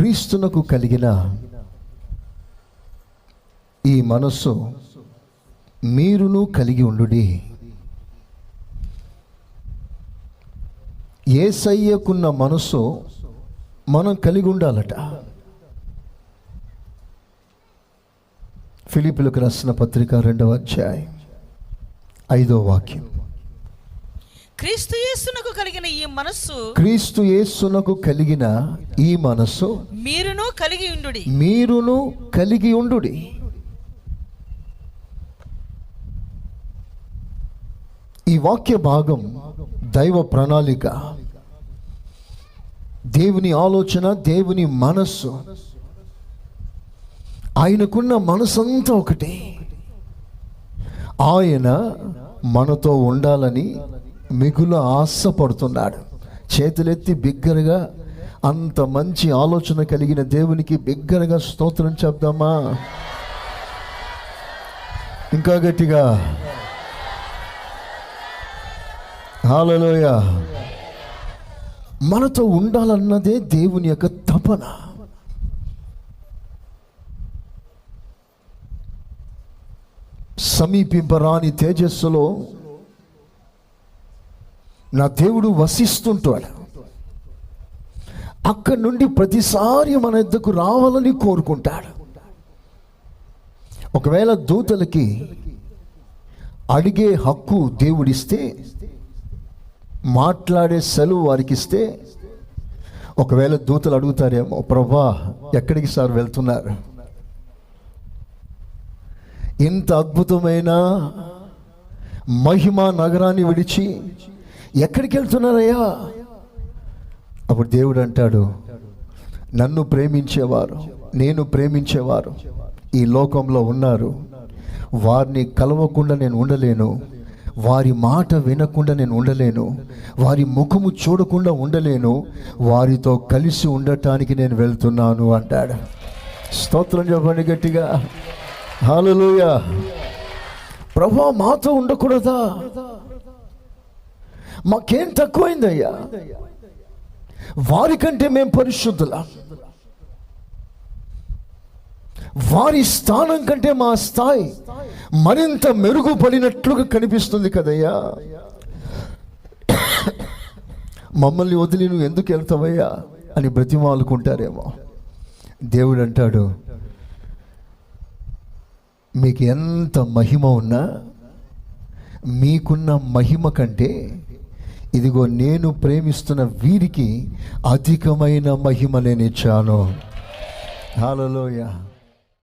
క్రీస్తునకు కలిగిన ఈ మనస్సు మీరును కలిగి ఉండుడి. ఏసయ్యకున్న మనస్సు మనం కలిగి ఉండాలట. ఫిలిపిలకు రాసిన పత్రిక రెండవ అధ్యాయం ఐదో వాక్యం. క్రీస్తు యేసునకు కలిగిన ఈ మనస్సు క్రీస్తు యేసునకు కలిగిన ఈ మనస్సు మీరును కలిగి ఉండుడి. మీరును కలిగి ఉండుడి. ఈ వాక్య భాగం దైవ ప్రణాళిక. దేవుని ఆలోచన దేవుని మనస్సు. ఆయనకున్న మనసంతా ఒకటే. ఆయన మనతో ఉండాలని మిగులు ఆశపడుతున్నాడు. చేతులెత్తి బిగ్గరగా అంత మంచి ఆలోచన కలిగిన దేవునికి బిగ్గరగా స్తోత్రం చెప్దామా? ఇంకా గట్టిగా. హాలలోయ మనతో ఉండాలన్నదే దేవుని యొక్క తపన. సమీపింపరాని తేజస్సులో నా దేవుడు వసిస్తుంటాడు. అక్కడి నుండి ప్రతిసారి మన ఇద్దకు రావాలని కోరుకుంటాడు. ఒకవేళ దూతలకి అడిగే హక్కు దేవుడిస్తే మాట్లాడే సెలవు వారికి ఇస్తే ఒకవేళ దూతలు అడుగుతారేమో ప్రభా ఎక్కడికి సార్ వెళ్తున్నారు? ఇంత అద్భుతమైన మహిమ నగరాన్ని విడిచి ఎక్కడికి వెళ్తున్నారయ్యా? అప్పుడు దేవుడు అంటాడు నన్ను ప్రేమించేవారు నేను ప్రేమించేవారు ఈ లోకంలో ఉన్నారు. వారిని కలవకుండా నేను ఉండలేను. వారి మాట వినకుండా నేను ఉండలేను. వారి ముఖము చూడకుండా ఉండలేను. వారితో కలిసి ఉండటానికి నేను వెళ్తున్నాను అంటాడు. స్తోత్రం చెప్పండి గట్టిగా. హాలలోయ ప్రభా మాతో ఉండకూడదా? మాకేం తక్కువైందయ్యా? వారికంటే మేము పరిశుద్ధుల. వారి స్థానం కంటే మా స్థాయి మరింత మెరుగుపడినట్లుగా కనిపిస్తుంది కదయ్యా. మమ్మల్ని వదిలి నువ్వు ఎందుకు వెళ్తావయ్యా అని బ్రతిమాలుకుంటారేమో దేవుడు అంటాడు మీకు ఎంత మహిమ ఉన్నా మీకున్న మహిమ కంటే ఇదిగో నేను ప్రేమిస్తున్న వీరికి అధికమైన మహిమ నేను ఇచ్చాను హాలలోయ